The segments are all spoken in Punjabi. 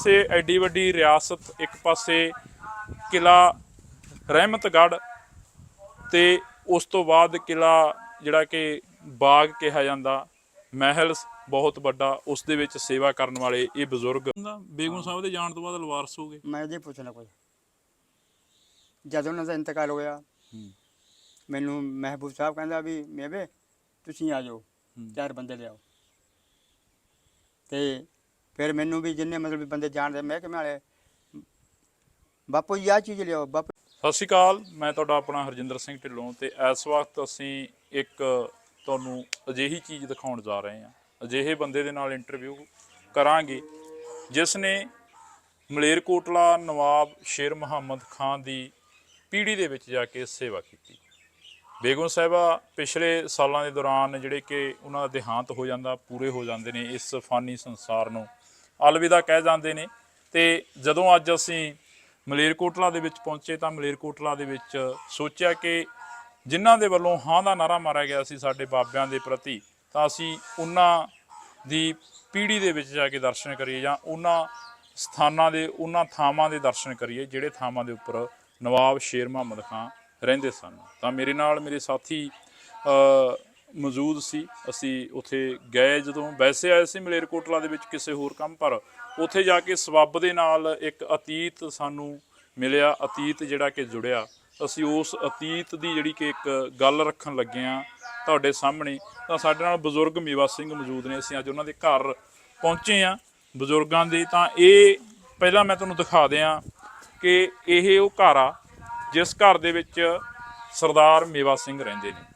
ਪਾਸੇ ਐਡੀ ਵੱਡੀ ਰਿਆਸਤ ਇੱਕ ਪਾਸੇ ਕਿਲਾ ਰਹਿਮਤਗੜ੍ਹ ਤੇ ਉਸ ਤੋਂ ਬਾਅਦ ਕਿਲਾ ਜਿਹੜਾ ਕਿ ਬਾਗ ਕਿਹਾ ਜਾਂਦਾ ਮਹਿਲ ਬਹੁਤ ਵੱਡਾ ਉਸ ਦੇ ਵਿੱਚ ਸੇਵਾ ਕਰਨ ਵਾਲੇ ਇਹ ਬਜ਼ੁਰਗ। ਬੇਗਮ ਸਾਹਿਬ ਦੇ ਜਾਣ ਤੋਂ ਬਾਅਦ ਲਵਾਰਸ ਹੋ ਗਏ। ਮੈਂ ਜੇ ਪੁੱਛਣਾ ਕੋਈ। ਜਦ ਉਹਨਾਂ ਦਾ ਇੰਤਕਾਲ ਹੋਇਆ ਮੈਨੂੰ ਮਹਿਬੂਬ ਸਾਹਿਬ ਕਹਿੰਦਾ ਵੀ ਮੇਵੇ ਤੁਸੀਂ ਆ ਜਾਓ ਚਾਰ ਬੰਦੇ ਲਿਆਓ। ਤੇ ਫਿਰ ਮੈਨੂੰ ਵੀ ਜਿੰਨੇ ਮਤਲਬ ਵੀ ਬੰਦੇ ਜਾਣਦੇ ਮੈਂ ਕਿਵੇਂ ਵਾਲੇ ਬਾਪੂ ਜੀ ਆਹ ਚੀਜ਼ ਲਿਆਓ, ਬਾਪੂ ਸਤਿ ਸ਼੍ਰੀ ਅਕਾਲ, ਮੈਂ ਤੁਹਾਡਾ ਆਪਣਾ ਹਰਜਿੰਦਰ ਸਿੰਘ ਢਿੱਲੋਂ ਤੇ ਇਸ ਵਕਤ ਅਸੀਂ ਇੱਕ ਤੁਹਾਨੂੰ ਅਜਿਹੀ ਚੀਜ਼ ਦਿਖਾਉਣ ਜਾ ਰਹੇ ਹਾਂ। ਅਜਿਹੇ ਬੰਦੇ ਦੇ ਨਾਲ ਇੰਟਰਵਿਊ ਕਰਾਂਗੇ, ਜਿਸ ਨੇ ਮਲੇਰਕੋਟਲਾ ਨਵਾਬ ਸ਼ੇਰ ਮੁਹੰਮਦ ਖਾਨ ਦੀ ਪੀੜ੍ਹੀ ਦੇ ਵਿੱਚ ਜਾ ਕੇ ਸੇਵਾ ਕੀਤੀ। ਬੇਗਮ ਸਾਹਿਬਾ, ਪਿਛਲੇ ਸਾਲਾਂ ਦੇ ਦੌਰਾਨ ਜਿਹੜੇ ਕਿ ਉਹਨਾਂ ਦਾ ਦੇਹਾਂਤ ਹੋ ਜਾਂਦਾ, ਪੂਰੇ ਹੋ ਜਾਂਦੇ ਨੇ ਇਸ ਫਾਨੀ ਸੰਸਾਰ ਨੂੰ। ਅਲਵਿਦਾ ਕਹਿ ਜਾਂਦੇ ਨੇ। ਤੇ ਜਦੋਂ ਅੱਜ ਅਸੀਂ ਮਲੇਰਕੋਟਲਾ ਦੇ ਵਿੱਚ ਪਹੁੰਚੇ ਤਾਂ ਮਲੇਰਕੋਟਲਾ ਦੇ ਵਿੱਚ ਸੋਚਿਆ ਕਿ ਜਿਨ੍ਹਾਂ ਦੇ ਵੱਲੋਂ ਹਾਂ ਦਾ ਨਾਰਾ ਮਾਰਿਆ ਗਿਆ ਸੀ ਸਾਡੇ ਬਾਬਿਆਂ ਦੇ ਪ੍ਰਤੀ, ਤਾਂ ਅਸੀਂ ਉਹਨਾਂ ਦੀ ਪੀੜ੍ਹੀ ਦੇ ਵਿੱਚ ਜਾ ਕੇ ਦਰਸ਼ਨ ਕਰੀਏ ਜਾਂ ਉਹਨਾਂ ਸਥਾਨਾਂ ਦੇ, ਉਹਨਾਂ ਥਾਵਾਂ ਦੇ ਦਰਸ਼ਨ ਕਰੀਏ, ਜਿਹੜੇ ਥਾਵਾਂ ਦੇ ਉੱਪਰ ਨਵਾਬ ਸ਼ੇਰ ਮੁਹੰਮਦ ਖਾਨ ਰਹਿੰਦੇ ਸਨ। ਤਾਂ ਮੇਰੇ ਨਾਲ ਮੇਰੇ ਸਾਥੀ ਮੌਜੂਦ ਸੀ। ਅਸੀਂ ਉੱਥੇ ਗਏ ਜਦੋਂ ਵੈਸੇ ਆਏ ਸੀ ਮਲੇਰਕੋਟਲਾ ਦੇ ਵਿੱਚ ਕਿਸੇ ਹੋਰ ਕੰਮ, ਪਰ ਉੱਥੇ ਜਾ ਕੇ ਸਬੱਬ ਦੇ ਨਾਲ ਇੱਕ ਅਤੀਤ ਸਾਨੂੰ ਮਿਲਿਆ, ਅਤੀਤ ਜਿਹੜਾ ਕਿ ਜੁੜਿਆ। ਅਸੀਂ ਉਸ ਅਤੀਤ ਦੀ ਜਿਹੜੀ ਕਿ ਇੱਕ ਗੱਲ ਰੱਖਣ ਲੱਗੇ ਆ ਤੁਹਾਡੇ ਸਾਹਮਣੇ। ਤਾਂ ਸਾਡੇ ਨਾਲ ਬਜ਼ੁਰਗ ਮੇਵਾ ਸਿੰਘ ਮੌਜੂਦ ਨੇ। ਅਸੀਂ ਅੱਜ ਉਹਨਾਂ ਦੇ ਘਰ ਪਹੁੰਚੇ ਆ ਬਜ਼ੁਰਗਾਂ ਦੇ। ਤਾਂ ਇਹ ਪਹਿਲਾਂ ਮੈਂ ਤੁਹਾਨੂੰ ਦਿਖਾ ਦਿਆਂ ਕਿ ਇਹ ਉਹ ਘਰ ਆ, ਜਿਸ ਘਰ ਦੇ ਵਿੱਚ ਸਰਦਾਰ ਮੇਵਾ ਸਿੰਘ ਰਹਿੰਦੇ ਨੇ।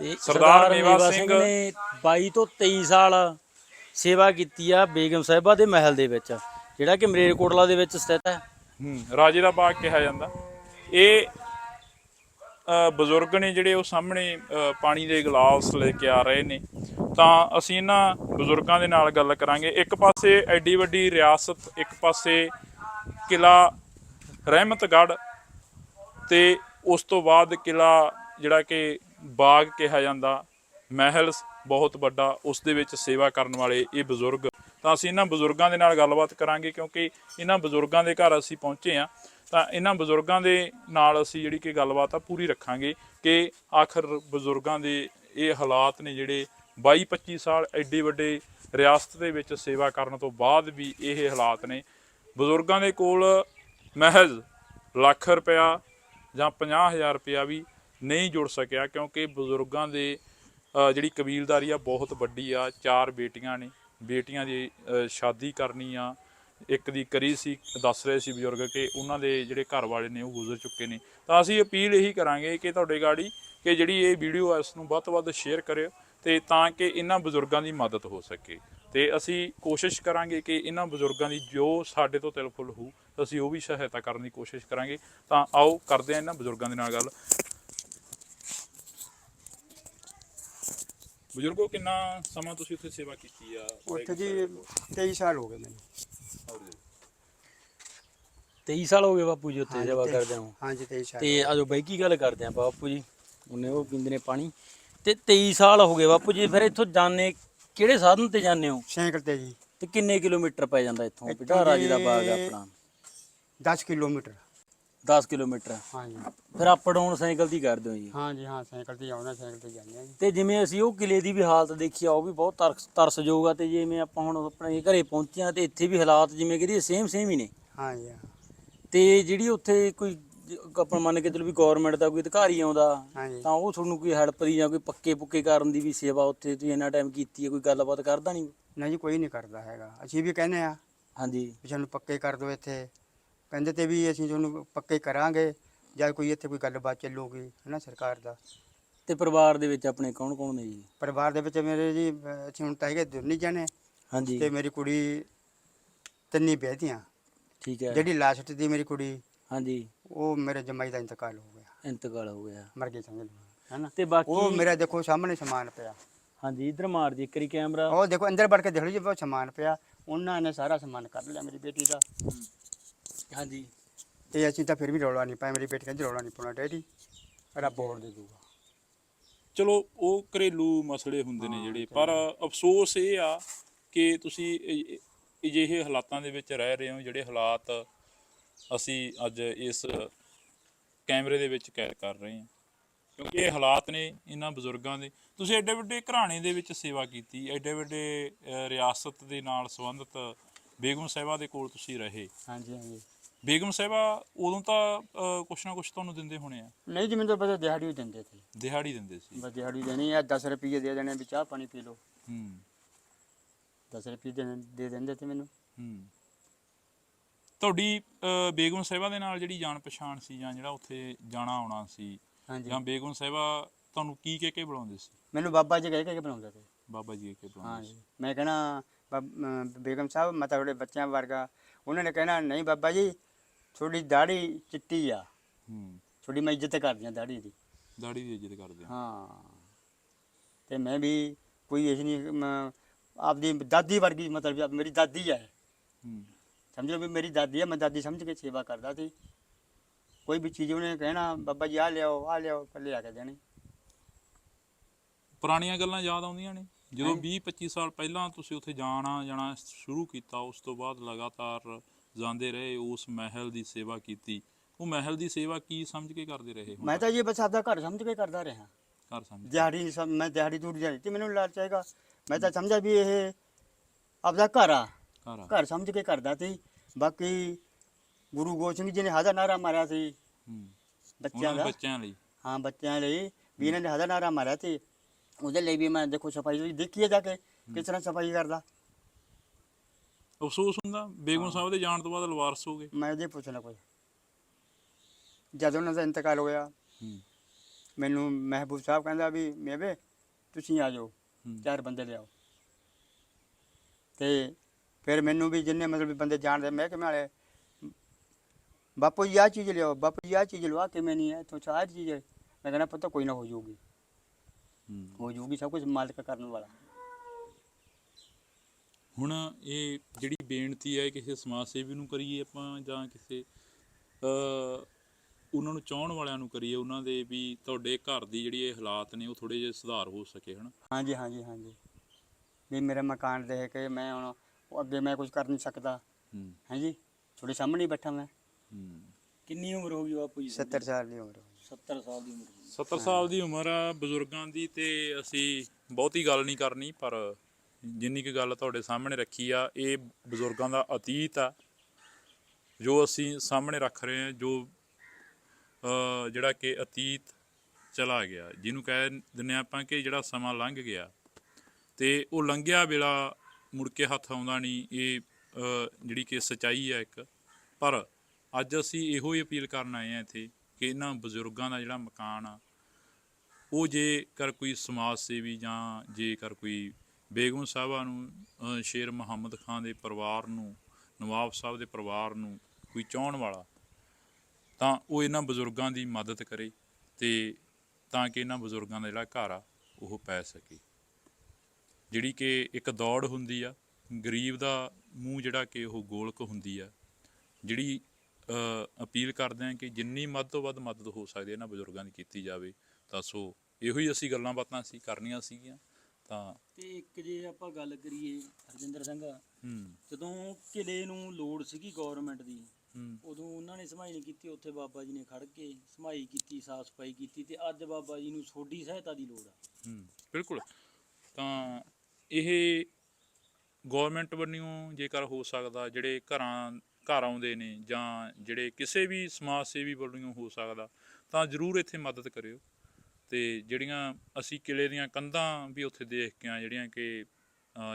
ਤੇ ਸਰਦਾਰ ਮੇਵਾ ਸਿੰਘ ਨੇ 22 ਤੋਂ 23 ਸਾਲ ਸੇਵਾ ਕੀਤੀ ਆ ਬੇਗਮ ਸਾਹਿਬਾ ਦੇ ਮਹਿਲ ਦੇ ਵਿੱਚ ਜਿਹੜਾ ਕਿ ਮਰੇਰਕੋਟਲਾ ਦੇ ਵਿੱਚ ਸਥਿਤ ਹੈ। ਹੂੰ ਰਾਜੇ ਦਾ ਬਾਗ ਕਿਹਾ ਜਾਂਦਾ। ਇਹ ਬਜ਼ੁਰਗ ਨੇ ਜਿਹੜੇ ਉਹ ਸਾਹਮਣੇ ਪਾਣੀ ਦੇ ਗਲਾਸ ਲੈ ਕੇ ਆ ਰਹੇ ਨੇ। ਤਾਂ ਅਸੀਂ ਇਹਨਾਂ ਬਜ਼ੁਰਗਾਂ ਦੇ ਨਾਲ ਗੱਲ ਕਰਾਂਗੇ। ਇੱਕ ਪਾਸੇ ਐਡੀ ਵੱਡੀ ਰਿਆਸਤ ਇੱਕ ਪਾਸੇ ਕਿਲਾ ਰਹਿਮਤਗੜ੍ਹ ਤੇ ਉਸ ਤੋਂ ਬਾਅਦ ਕਿਲਾ ਜਿਹੜਾ ਕਿ ਬਾਗ ਕਿਹਾ ਜਾਂਦਾ, ਮਹਿਲ ਬਹੁਤ ਵੱਡਾ, ਉਸ ਦੇ ਵਿੱਚ ਸੇਵਾ ਕਰਨ ਵਾਲੇ ਇਹ ਬਜ਼ੁਰਗ। ਤਾਂ ਅਸੀਂ ਇਹਨਾਂ ਬਜ਼ੁਰਗਾਂ ਦੇ ਨਾਲ ਗੱਲਬਾਤ ਕਰਾਂਗੇ, ਕਿਉਂਕਿ ਇਹਨਾਂ ਬਜ਼ੁਰਗਾਂ ਦੇ ਘਰ ਅਸੀਂ ਪਹੁੰਚੇ ਆ ਤਾਂ ਇਹਨਾਂ ਬਜ਼ੁਰਗਾਂ ਦੇ ਨਾਲ ਅਸੀਂ ਜਿਹੜੀ ਕਿ ਗੱਲਬਾਤ ਆ ਪੂਰੀ ਰੱਖਾਂਗੇ ਕਿ ਆਖਰ ਬਜ਼ੁਰਗਾਂ ਦੇ ਇਹ ਹਾਲਾਤ ਨੇ ਜਿਹੜੇ 22 25 ਸਾਲ ਐਡੇ ਵੱਡੇ ਰਿਆਸਤ ਦੇ ਵਿੱਚ ਸੇਵਾ ਕਰਨ ਤੋਂ ਬਾਅਦ ਵੀ ਇਹ ਹਾਲਾਤ ਨੇ। ਬਜ਼ੁਰਗਾਂ ਦੇ ਕੋਲ ਮਹਿਜ਼ ਲੱਖ ਰੁਪਇਆ ਜਾਂ 50000 ਰੁਪਇਆ ਵੀ ਨਹੀਂ ਜੁੜ ਸਕਿਆ ਕਿਉਂਕਿ ਬਜ਼ੁਰਗਾਂ ਦੇ ਜਿਹੜੀ ਕਬੀਲਦਾਰੀ ਆ ਬਹੁਤ ਵੱਡੀ ਆ। ਚਾਰ ਬੇਟੀਆਂ ਨੇ, ਬੇਟੀਆਂ ਦੀ ਸ਼ਾਦੀ ਕਰਨੀ ਆ। ਇੱਕ ਦੀ ਕਰੀ ਸੀ, ਦੱਸ ਰਹੇ ਸੀ ਬਜ਼ੁਰਗ ਕਿ ਉਹਨਾਂ ਦੇ ਜਿਹੜੇ ਘਰ ਵਾਲੇ ਨੇ ਉਹ ਗੁਜ਼ਰ ਚੁੱਕੇ ਨੇ। ਤਾਂ ਅਸੀਂ ਅਪੀਲ ਇਹੀ ਕਰਾਂਗੇ ਕਿ ਤੁਹਾਡੇ ਗਾੜੀ ਕਿ ਜਿਹੜੀ ਇਹ ਵੀਡੀਓ ਆ, ਇਸ ਨੂੰ ਵੱਧ ਤੋਂ ਵੱਧ ਸ਼ੇਅਰ ਕਰਿਓ ਤੇ ਤਾਂ ਕਿ ਇਹਨਾਂ ਬਜ਼ੁਰਗਾਂ ਦੀ ਮਦਦ ਹੋ ਸਕੇ। ਤੇ ਅਸੀਂ ਕੋਸ਼ਿਸ਼ ਕਰਾਂਗੇ ਕਿ ਇਹਨਾਂ ਬਜ਼ੁਰਗਾਂ ਦੀ ਜੋ ਸਾਡੇ ਤੋਂ ਤਿਲਫੁਲ ਹੋ ਅਸੀਂ ਉਹ ਵੀ ਸਹਾਇਤਾ ਕਰਨ ਦੀ ਕੋਸ਼ਿਸ਼ ਕਰਾਂਗੇ। ਤਾਂ ਆਓ ਕਰਦੇ ਹਾਂ ਇਹਨਾਂ ਬਜ਼ੁਰਗਾਂ ਦੇ ਨਾਲ ਗੱਲ। ਬਜ਼ੁਰਗੋ ਕਿੰਨਾ ਸਮਾਂ ਤੁਸੀਂ ਉੱਥੇ ਸੇਵਾ ਕੀਤੀ ਆ? ਉੱਥੇ ਜੀ 23 ਸਾਲ ਹੋ ਗਏ ਮੈਨੂੰ। 23 ਸਾਲ ਹੋ ਗਏ ਬਾਪੂ ਜੀ ਉੱਥੇ ਸੇਵਾ ਕਰਦੇ ਹਾਂ। ਹਾਂਜੀ 23 ਸਾਲ ਤੇ ਆਜੋ ਬਾਈ ਕੀ ਗੱਲ ਕਰਦੇ ਆ ਬਾਪੂ ਜੀ? ਉਹਨੇ ਉਹ ਪੀਂਦੇ ਨੇ ਪਾਣੀ। ਤੇ 23 ਸਾਲ ਹੋ ਗਏ ਬਾਪੂ ਜੀ ਫਿਰ ਇੱਥੋਂ ਜਾਣੇ ਕਿਹੜੇ ਸਾਧਨ ਤੇ ਜਾਂਦੇ ਹੋ? ਸਾਈਕਲ ਤੇ ਜੀ। ਤੇ ਕਿੰਨੇ ਕਿਲੋਮੀਟਰ ਪੈ ਜਾਂਦਾ ਇੱਥੋਂ? ਪਿਟਾਰਾ ਜੀ ਦਾ ਬਾਗ ਆਪਣਾ। 10 ਕਿਲੋਮੀਟਰ। 10 ਕਿਲੋਮੀਟਰ। ਹਾਂਜੀ। ਫਿਰ ਅਪ ਡਾਊਨ ਸਾਈਕਲ ਦੀ ਕਰਦੇ ਹੋ ਜੀ। ਹਾਂਜੀ ਹਾਂ ਸਾਈਕਲ ਤੇ ਆਉਣਾ ਸਾਈਕਲ ਤੇ ਜਾਂਦੇ ਆ ਜੀ। ਤੇ ਜਿਵੇਂ ਅਸੀਂ ਉਹ ਕਿਲੇ ਦੀ ਵੀ ਹਾਲਤ ਦੇਖੀ ਆ ਉਹ ਵੀ ਬਹੁਤ ਤਰਸ ਤਰਸਯੋਗ ਆ ਤੇ ਜਿਵੇਂ ਆਪਾਂ ਹੁਣ ਆਪਣੇ ਘਰੇ ਪਹੁੰਚੇ ਆ ਤੇ ਇੱਥੇ ਵੀ ਹਾਲਾਤ ਜਿਵੇਂ ਕਿ ਸੇਮ ਸੇਮ ਹੀ ਨੇ। ਹਾਂਜੀ ਹਾਂ। ਤੇ ਜਿਹੜੀ ਉੱਥੇ ਕੋਈ ਆਪਾਂ ਮੰਨ ਕੇ ਚਲੋ ਵੀ ਗਵਰਨਮੈਂਟ ਦਾ ਕੋਈ ਅਧਿਕਾਰੀ ਆਉਂਦਾ ਹਾਂਜੀ। ਤਾਂ ਉਹ ਤੁਹਾਨੂੰ ਕੋਈ ਹੈਲਪ ਦੀ ਜਾਂ ਕੋਈ ਪੱਕੇ ਪੁੱਕੇ ਕਰਨ ਦੀ ਵੀ ਸੇਵਾ ਉੱਥੇ ਤੁਸੀਂ ਇੰਨਾ ਟਾਈਮ ਕੀਤੀ ਹੈ ਕੋਈ ਗੱਲਬਾਤ ਕਰਦਾ ਨਹੀਂ? ਨਾ ਜੀ ਕੋਈ ਨਹੀਂ ਕਰਦਾ ਹੈਗਾ। ਅਸੀਂ ਵੀ ਕਹਿੰਦੇ ਆ ਹਾਂਜੀ। ਵੀ ਸਾਨੂੰ ਪੱਕੇ ਕਰ ਦਿਓ ਇੱਥੇ। ਕਹਿੰਦੇ ਤੇ ਵੀ ਅਸੀਂ ਤੁਹਾਨੂੰ ਪੱਕੇ ਕਰਾਂਗੇ ਜਦ ਕੋਈ ਇੱਥੇ ਕੋਈ ਗੱਲਬਾਤ ਚੱਲੂਗੀ ਹੈ ਨਾ ਸਰਕਾਰ ਦਾ। ਤੇ ਪਰਿਵਾਰ ਦੇ ਵਿੱਚ ਆਪਣੇ ਕੌਣ ਕੌਣ ਨੇ ਜੀ? ਪਰਿਵਾਰ ਦੇ ਵਿੱਚ ਮੇਰੇ ਜੀ ਅਹ ਅਸੀਂ ਹੁਣ ਤਾਂ ਹੈਗੇ ਦੋਨੀ ਜਣੇ। ਹਾਂਜੀ। ਤੇ ਮੇਰੀ ਕੁੜੀ ਤਿੰਨੀ ਵਿਆਹਤੀਆਂ। ਠੀਕ ਹੈ। ਜਿਹੜੀ ਲਾਸਟ ਦੀ ਮੇਰੀ ਕੁੜੀ ਹਾਂਜੀ। ਉਹ ਮੇਰੇ ਜਮਾਈ ਦਾ ਇੰਤਕਾਲ ਹੋ ਗਿਆ। ਇੰਤਕਾਲ ਹੋ ਗਿਆ। ਮਰ ਗਈ ਸਮਝ ਲਓ ਹੈ ਨਾ ਤੇ ਬਾਕੀ ਉਹ ਮੇਰਾ ਦੇਖੋ ਸਾਹਮਣੇ ਸਮਾਨ ਪਿਆ। ਹਾਂਜੀ ਇਧਰ ਮਾਰ ਜੀ ਇੱਕ ਵਾਰੀ ਕੈਮਰਾ। ਉਹ ਦੇਖੋ ਅੰਦਰ ਵੜ ਕੇ ਦੇਖ ਲਓ ਜੀ ਬਹੁਤ ਸਮਾਨ ਪਿਆ। ਉਹਨਾਂ ਨੇ ਸਾਰਾ ਸਮਾਨ ਕੱਢ ਲਿਆ ਮੇਰੀ ਬੇਟੀ ਦਾ। ਹਾਂਜੀ। ਤੇ ਅਸੀਂ ਤਾਂ ਫਿਰ ਵੀ ਰੌਲਾ ਨਹੀਂ ਪਾਇਆ ਮੇਰੀ ਬੇਟੀ ਕਹਿੰਦੀ ਰੌਲਾ ਨਹੀਂ ਪਾਉਣਾ ਡੈਡੀ। ਰੱਬ ਹੋਰ ਦੇ ਦੂਗਾ। ਚਲੋ ਉਹ ਘਰੇਲੂ ਮਸਲੇ ਹੁੰਦੇ ਨੇ ਜਿਹੜੇ ਪਰ ਅਫਸੋਸ ਇਹ ਆ ਕਿ ਤੁਸੀਂ ਇਹ- ਅਜਿਹੇ ਹਾਲਾਤਾਂ ਦੇ ਵਿੱਚ ਰਹਿ ਰਹੇ ਹੋ ਜਿਹੜੇ ਹਾਲਾਤ ਅਸੀਂ ਅੱਜ ਇਸ ਕੈਮਰੇ ਦੇ ਵਿੱਚ ਕੈਦ ਕਰ ਰਹੇ ਹਾਂ। ਕਿਉਂਕਿ ਇਹ ਹਾਲਾਤ ਨੇ ਇਹਨਾਂ ਬਜ਼ੁਰਗਾਂ ਦੇ। ਤੁਸੀਂ ਐਡੇ ਵੱਡੇ ਘਰਾਣੇ ਦੇ ਵਿੱਚ ਸੇਵਾ ਕੀਤੀ ਐਡੇ ਵੱਡੇ ਰਿਆਸਤ ਦੇ ਨਾਲ ਸੰਬੰਧਿਤ ਬੇਗਮ ਸਾਹਿਬਾ ਦੇ ਕੋਲ ਤੁਸੀਂ ਰਹੇ। ਹਾਂਜੀ ਹਾਂਜੀ। ਬੇਗਮ ਸਾਹਿਬਾ ਉਦੋਂ ਤਾਂ ਕੁਛ ਨਾ ਕੁਛ ਤੁਹਾਨੂੰ ਦਿੰਦੇ ਹੋਣੇ ਆ। ਨਹੀਂ ਜੀ ਮੈਨੂੰ ਤਾਂ ਪਤਾ ਦਿਹਾੜੀ ਹੀ ਦਿੰਦੇ ਸੀ। ਦਿਹਾੜੀ ਦਿੰਦੇ ਸੀ। ਬਸ ਦਿਹਾੜੀ ਦੇਣੀ ਹੈ 10 ਰੁਪਏ ਦੇ ਦੇਣੇ ਵੀ ਚਾਹ ਪਾਣੀ ਪੀ ਲਓ। ਹੂੰ। 10 ਰੁਪਏ ਦੇ ਦੇ ਦਿੰਦੇ ਤੇ ਮੈਨੂੰ। ਹੂੰ। ਤੁਹਾਡੀ ਬੇਗਮ ਸਾਹਿਬਾ ਦੇ ਨਾਲ ਜਿਹੜੀ ਜਾਣ ਪਛਾਣ ਸੀ ਜਾਂ ਜਿਹੜਾ ਉੱਥੇ ਜਾਣਾ ਆਉਣਾ ਸੀ ਹਾਂਜੀ। ਜਾਂ ਬੇਗਮ ਸਾਹਿਬਾ ਤੁਹਾਨੂੰ ਕੀ ਕਹਿ ਕੇ ਬੁਲਾਉਂਦੇ ਸੀ? ਮੈਨੂੰ ਬਾਬਾ ਜੀ ਕਹਿ ਕਹਿ ਕੇ ਬਣਾਉਂਦੇ ਤੇ ਬਾਬਾ ਜੀ ਕਹਿ ਕੇ ਬੁਲਾਉਂਦੇ ਹਾਂਜੀ। ਮੈਂ ਕਹਿਣਾ ਅਮ ਬੇਗਮ ਸਾਹਿਬ ਮੈਂ ਤੁਹਾਡੇ ਬੱਚਿਆਂ ਵਰਗਾ ਉਹਨਾਂ ਨੇ ਕਹਿਣਾ ਨਹੀਂ ਬਾਬਾ ਜੀ ਤੁਹਾਡੀ ਦਾੜੀ ਚਿੱਟੀ ਆ। ਹੂੰ। ਤੁਹਾਡੀ ਮੈਂ ਇੱਜ਼ਤ ਕਰਦੀ ਆ ਦਾੜੀ ਦੀ। ਦਾੜੀ ਦੀ ਇੱਜ਼ਤ ਕਰਦੇ ਆ। ਹਾਂ। ਤੇ ਮੈਂ ਵੀ ਕੋਈ ਇਸ ਨਹੀਂ ਮੈਂ ਆਪਦੀ ਦਾਦੀ ਵਰਗੀ ਮਤਲਬ ਆਪ- ਮੇਰੀ ਦਾਦੀ ਹੈ ਹੂੰ। ਸਮਝੋ ਵੀ ਮੇਰੀ ਦਾਦੀ ਹੈ ਮੈਂ ਦਾਦੀ ਸਮਝ ਕੇ ਸੇਵਾ ਕਰਦਾ ਸੀ। ਕੋਈ ਵੀ ਚੀਜ਼ ਉਹਨੇ ਕਹਿਣਾ ਬਾਬਾ ਜੀ ਆ ਲਿਆਓ ਆ ਲਿਆਓ ਪਰ ਲਿਆ ਕੇ ਦੇਣੀ। ਪੁਰਾਣੀਆਂ ਗੱਲਾਂ ਯਾਦ ਆਉਂਦੀਆਂ ਨੇ? ਜਦੋਂ 20 25 ਸਾਲ ਪਹਿਲਾਂ ਤੁਸੀਂ ਉੱਥੇ ਜਾਣਾ ਜਾਣਾ ਸ਼ੁਰੂ ਕੀਤਾ ਉਸ ਤੋਂ ਬਾਅਦ ਲਗਾਤਾਰ ਜਾਂਦੇ ਰਹੇ ਉਸ ਮਹਿਲ ਦੀ ਸੇਵਾ ਕੀਤੀ। ਉਹ ਮਹਿਲ ਦੀ ਸੇਵਾ ਕੀ ਸਮਝ ਕੇ ਕਰਦੇ ਰਹੇ ਮੈਂ ਤਾਂ ਇਹ ਬਸ ਆਪਦਾ ਘਰ ਸਮਝ ਕੇ ਕਰਦਾ ਰਿਹਾ। ਘਰ ਸਮਝ ਦਿਹਾੜੀ ਸਮ- ਮੈਂ ਦਿਹਾੜੀ ਦੂਰ ਜਾਣੀ ਤੇ ਮੈਨੂੰ ਲਾਲਚ ਆਏਗਾ ਮੈਂ ਤਾਂ ਸਮਝਿਆ ਵੀ ਇਹ ਆਪਦਾ ਘਰ ਆ। ਘਰ ਆ। ਘਰ ਸਮਝ ਕੇ ਕਰਦਾ ਸੀ। ਬਾਕੀ ਗੁਰੂ ਗੋਬਿੰਦ ਸਿੰਘ ਜੀ ਨੇ ਹਾਦਾ ਨਾਰਾ ਮਾਰਿਆ ਸੀ। ਹੂੰ। ਬੱਚਿਆਂ ਉਹਨਾਂ ਦੇ। ਦਾ ਬੱਚਿਆਂ ਲਈ। ਹਾਂ ਬੱਚਿਆਂ ਲਈ। ਵੀ ਇਹਨਾਂ ਨੇ ਹਾਦਾ ਨਾਰਾ ਮਾਰਿਆ ਸੀ। ਉਹਦੇ ਲਈ ਵੀ ਮੈਂ ਦੇਖੋ ਸਫ਼ਾਈ ਦੇਖੀਏ ਜਾ ਕੇ ਕਿਸ ਤਰ੍ਹਾਂ ਸਫ਼ਾਈ ਕਰਦਾ। ਅਫਸੋਸ ਹੁੰਦਾ ਬੇਗਮ ਸਾਹਿਬ ਦੇ ਜਾਣ ਤੋਂ ਬਾਅਦ ਲਵਾਰਸ ਹੋ ਗਏ। ਮੈਂ ਜੇ ਪੁੱਛਣਾ ਕੋਈ। ਜਦੋਂ ਉਹਨਾਂ ਦਾ ਇੰਤਕਾਲ ਹੋਇਆ ਮੈਨੂੰ ਮਹਿਬੂਬ ਸਾਹਿਬ ਕਹਿੰਦਾ ਵੀ ਮੇਵੇ ਤੁਸੀਂ ਆ ਜਾਓ। ਚਾਰ ਬੰਦੇ ਲਿਆਓ। ਤੇ ਫਿਰ ਮੈਨੂੰ ਵੀ ਜਿੰਨੇ ਮਤਲਬ ਬੰਦੇ ਜਾਣਦੇ ਮਹਿਕਮੇ ਵਾਲੇ ਬਾਪੂ ਜੀ ਆਹ ਚੀਜ਼ ਲਿਆਓ ਬਾਪੂ ਜੀ ਆਹ ਚੀਜ਼ ਲਵਾ ਕਿਵੇਂ ਨਹੀਂ ਹੈ? ਤੂੰ ਚਾਹ ਚੀਜ਼ ਮੈਂ ਕਹਿੰਦਾ ਪਤਾ ਕੋਈ ਨਾ ਹੋ ਜਾਊਗੀ। ਹੂੰ। ਹੋ ਜਾਊਗੀ ਸਭ ਕੁਝ ਮਾਲਕ ਕਰਨ ਵਾਲਾ। ਹੁਣ ਇਹ ਜਿਹੜੀ ਬੇਨਤੀ ਹੈ ਕਿਸੇ ਸਮਾਜ ਸੇਵੀ ਨੂੰ ਕਰੀਏ ਆਪਾਂ ਜਾਂ ਕਿਸੇ ਅ ਉਹਨਾਂ ਨੂੰ ਚਾਹਣ ਵਾਲਿਆਂ ਨੂੰ ਕਰੀਏ ਉਹਨਾਂ ਦੇ ਵੀ ਤੁਹਾਡੇ ਘਰ ਦੀ ਜਿਹੜੀ ਇਹ ਹਾਲਾਤ ਨੇ ਉਹ ਥੋੜੇ ਜਿਹੇ ਸੁਧਾਰ ਹੋ ਸਕੇ ਹਨਾ? ਹਾਂਜੀ ਹਾਂਜੀ ਹਾਂਜੀ। ਵੀ ਮੇਰਾ ਮਕਾਨ ਦੇਖ ਕੇ ਮੈਂ ਹੁਣ ਉਹ ਅੱਗੇ ਮੈਂ ਕੁਝ ਕਰ ਨਹੀਂ ਸਕਦਾ। ਹੂੰ। ਹਾਂਜੀ? ਤੁਹਾਡੇ ਸਾਹਮਣੇ ਹੀ ਬੈਠਾ ਮੈਂ। ਹੂੰ। ਕਿੰਨੀ ਉਮਰ ਹੋ ਗਈ ਬਾਪੂ ਜੀ? 70 ਸਾਲ ਦੀ ਉਮਰ 70 ਸਾਲ ਦੀ ਉਮਰ ਹੋ ਗਈ। 70 ਸਾਲ ਦੀ ਉਮਰ ਆ ਬਜ਼ੁਰਗਾਂ ਦੀ ਤੇ ਅਸੀਂ ਬਹੁਤੀ ਗੱਲ ਨਹੀਂ ਕਰਨੀ ਪਰ ਜਿੰਨੀ ਕੁ ਗੱਲ ਤੁਹਾਡੇ ਸਾਹਮਣੇ ਰੱਖੀ ਆ, ਇਹ ਬਜ਼ੁਰਗਾਂ ਦਾ ਅਤੀਤ ਆ। ਜੋ ਅਸੀਂ ਸਾਹਮਣੇ ਰੱਖ ਰਹੇ ਹਾਂ, ਜੋ ਜਿਹੜਾ ਕਿ ਅਤੀਤ ਚਲਾ ਗਿਆ। ਜਿਹਨੂੰ ਕਹਿ ਦਿੰਦੇ ਹਾਂ ਆਪਾਂ ਕਿ ਜਿਹੜਾ ਸਮਾਂ ਲੰਘ ਗਿਆ ਤੇ ਉਹ ਲੰਘਿਆ ਵੇਲਾ ਮੁੜ ਕੇ ਹੱਥ ਆਉਂਦਾ ਨਹੀਂ, ਇਹ ਜਿਹੜੀ ਕਿ ਸਚਾਈ ਹੈ ਇੱਕ। ਪਰ ਅੱਜ ਅਸੀਂ ਇਹੋ ਹੀ ਅਪੀਲ ਕਰਨ ਆਏ ਹਾਂ ਇੱਥੇ ਕਿ ਇਹਨਾਂ ਬਜ਼ੁਰਗਾਂ ਦਾ ਜਿਹੜਾ ਮਕਾਨ ਆ, ਉਹ ਜੇਕਰ ਕੋਈ ਸਮਾਜ ਸੇਵੀ ਜਾਂ ਜੇਕਰ ਕੋਈ ਬੇਗਮ ਸਾਹਿਬਾ ਨੂੰ ਸ਼ੇਰ ਮੁਹੰਮਦ ਖਾਨ ਦੇ ਪਰਿਵਾਰ ਨੂੰ, ਨਵਾਬ ਸਾਹਿਬ ਦੇ ਪਰਿਵਾਰ ਨੂੰ ਕੋਈ ਚਾਹਣ ਵਾਲਾ, ਤਾਂ ਉਹ ਇਹਨਾਂ ਬਜ਼ੁਰਗਾਂ ਦੀ ਮਦਦ ਕਰੇ ਤੇ ਤਾਂ ਕਿ ਇਹਨਾਂ ਬਜ਼ੁਰਗਾਂ ਦਾ ਜਿਹੜਾ ਘਰ ਆ, ਉਹ ਪੈ ਸਕੇ। ਜਿਹੜੀ ਕਿ ਇੱਕ ਦੌੜ ਹੁੰਦੀ ਆ, ਗਰੀਬ ਦਾ ਮੂੰਹ ਜਿਹੜਾ ਕਿ ਉਹ ਗੋਲਕ ਹੁੰਦੀ ਆ, ਜਿਹੜੀ ਅਪੀਲ ਕਰਦੇ ਹਾਂ ਕਿ ਜਿੰਨੀ ਵੱਧ ਤੋਂ ਵੱਧ ਮਦਦ ਹੋ ਸਕਦੀ ਹੈ ਇਹਨਾਂ ਬਜ਼ੁਰਗਾਂ ਦੀ ਕੀਤੀ ਜਾਵੇ, ਤਾਂ ਸੋ ਇਹੋ ਹੀ ਅਸੀਂ ਗੱਲਾਂ ਬਾਤਾਂ ਸੀ ਕਰਨੀਆਂ ਸੀਗੀਆਂ। ਤਾਂ ਤੇ ਇੱਕ ਜੇ ਆਪਾਂ ਗੱਲ ਕਰੀਏ ਹਰਜਿੰਦਰ ਸਿੰਘ ਹੂੰ। ਜਦੋਂ ਕਿਲੇ ਨੂੰ ਲੋੜ ਸੀਗੀ ਗਵਰਨਮੈਂਟ ਦੀ ਹੂੰ। ਉਦੋਂ ਉਹਨਾਂ ਨੇ ਸਮਾਈ ਨਹੀਂ ਕੀਤੀ ਉੱਥੇ ਬਾਬਾ ਜੀ ਨੇ ਖੜ ਕੇ ਸਮਾਈ ਕੀਤੀ ਸਾਫ਼ ਸਫ਼ਾਈ ਕੀਤੀ ਤੇ ਅੱਜ ਬਾਬਾ ਜੀ ਨੂੰ ਛੋਟੀ ਸਹਾਇਤਾ ਦੀ ਲੋੜ ਆ। ਹੂੰ ਬਿਲਕੁਲ। ਤਾਂ ਇਹ ਗਵਰਨਮੈਂਟ ਵੱਲੋਂ ਜੇਕਰ ਹੋ ਸਕਦਾ ਜਿਹੜੇ ਘਰਾਂ ਘਰ ਆਉਂਦੇ ਨੇ ਜਾਂ ਜਿਹੜੇ ਕਿਸੇ ਵੀ ਸਮਾਜ ਸੇਵੀ ਵੱਲੋਂ ਹੋ ਸਕਦਾ ਤਾਂ ਜ਼ਰੂਰ ਇੱਥੇ ਮਦਦ ਕਰਿਓ। ਤੇ ਜਿਹੜੀਆਂ ਅਸੀਂ ਕਿਲੇ ਦੀਆਂ ਕੰਧਾਂ ਵੀ ਉੱਥੇ ਦੇਖ ਕੇ ਆ ਜਿਹੜੀਆਂ ਕਿ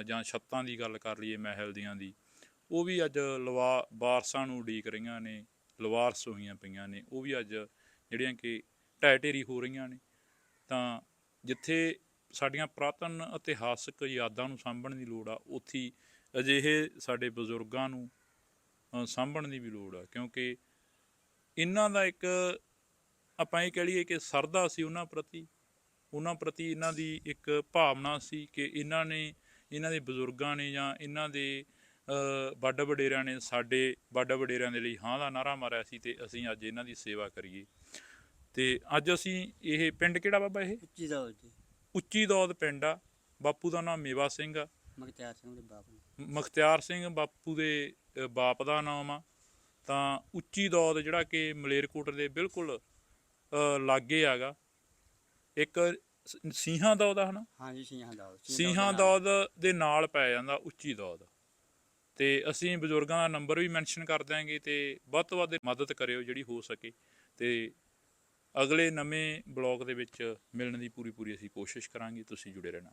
ਜਾਂ ਛੱਤਾਂ ਦੀ ਗੱਲ ਕਰ ਲਈਏ ਮਹਿਲ ਦੀਆਂ ਦੀ, ਉਹ ਵੀ ਅੱਜ ਲਵਾ ਵਾਰਸਾਂ ਨੂੰ ਉਡੀਕ ਰਹੀਆਂ ਨੇ, ਲਵਾਰਸ ਹੋਈਆਂ ਪਈਆਂ ਨੇ, ਉਹ ਵੀ ਅੱਜ ਜਿਹੜੀਆਂ ਕਿ ਢਹਿ ਢੇਰੀ ਹੋ ਰਹੀਆਂ ਨੇ। ਤਾਂ ਜਿੱਥੇ ਸਾਡੀਆਂ ਪੁਰਾਤਨ ਇਤਿਹਾਸਕ ਯਾਦਾਂ ਨੂੰ ਸਾਂਭਣ ਦੀ ਲੋੜ ਆ, ਉੱਥੇ ਅਜਿਹੇ ਸਾਡੇ ਬਜ਼ੁਰਗਾਂ ਨੂੰ ਸਾਂਭਣ ਦੀ ਵੀ ਲੋੜ ਆ, ਕਿਉਂਕਿ ਇਹਨਾਂ ਦਾ ਇੱਕ ਆਪਾਂ ਇਹ ਕਹਿ ਲਈਏ ਕਿ ਸਰਦਾ ਸੀ ਉਹਨਾਂ ਪ੍ਰਤੀ ਉਹਨਾਂ ਪ੍ਰਤੀ ਇਹਨਾਂ ਦੀ ਇੱਕ ਭਾਵਨਾ ਸੀ ਕਿ ਇਹਨਾਂ ਨੇ ਇਹਨਾਂ ਦੇ ਬਜ਼ੁਰਗਾਂ ਨੇ ਜਾਂ ਇਹਨਾਂ ਦੇ ਵੱਡ ਵਡੇਰਿਆਂ ਨੇ ਸਾਡੇ ਵੱਡ ਵਡੇਰਿਆਂ ਦੇ ਲਈ ਹਾਂ ਦਾ ਨਾਰਾ ਮਾਰਿਆ ਸੀ ਤੇ ਅਸੀਂ ਅੱਜ ਇਹਨਾਂ ਦੀ ਸੇਵਾ ਕਰੀਏ। ਤੇ ਅੱਜ ਅਸੀਂ ਇਹ ਪਿੰਡ ਕਿਹੜਾ ਬਾਬਾ ਇਹ? ਉੱਚੀ ਦਾ ਜੀ। ਉੱਚੀ ਦੌਦ ਪਿੰਡ ਆ। ਬਾਪੂ ਦਾ ਨਾਮ ਮੇਵਾ ਸਿੰਘ ਆ। ਮਗਤਿਆਰ ਸਿੰਘ ਦੇ ਬਾਪ ਮਖਤਿਆਰ ਸਿੰਘ ਬਾਪੂ ਦੇ ਬਾਪ ਦਾ ਨਾਮ ਆ। ਤਾਂ ਉੱਚੀ ਦੌਦ ਜਿਹੜਾ ਕਿ ਮਲੇਰਕੋਟ ਦੇ ਬਿਲਕੁਲ ਲਾਗੇ ਆਗਾ। ਇੱਕ ਸ- ਸਿੰਘਾਂ ਦੌਦ ਆ ਹਨਾ? ਹਾਂਜੀ ਸਿੰਘਾਂ ਦਾ ਉਹ, ਸਿੰਘਾਂ ਦੇ ਨਾਲ। ਦੌਦ ਦੇ ਨਾਲ ਪੈ ਜਾਂਦਾ ਉੱਚੀ ਦੌਦ ਤੇ ਅਸੀਂ ਬਜ਼ੁਰਗਾਂ ਦਾ ਨੰਬਰ ਵੀ ਮੈਂਸ਼ਨ ਕਰ ਦਿਆਂਗੇ ਤੇ ਵੱਧ ਤੋਂ ਵੱਧ ਮਦਦ ਕਰਿਓ ਜਿਹੜੀ ਹੋ ਸਕੇ। ਤੇ ਅਗਲੇ ਨਵੇਂ ਬਲੌਗ ਦੇ ਵਿੱਚ ਮਿਲਣ ਦੀ ਪੂਰੀ ਪੂਰੀ ਅਸੀਂ ਕੋਸ਼ਿਸ਼ ਕਰਾਂਗੇ। ਤੁਸੀਂ ਜੁੜੇ ਰਹਿਣਾ।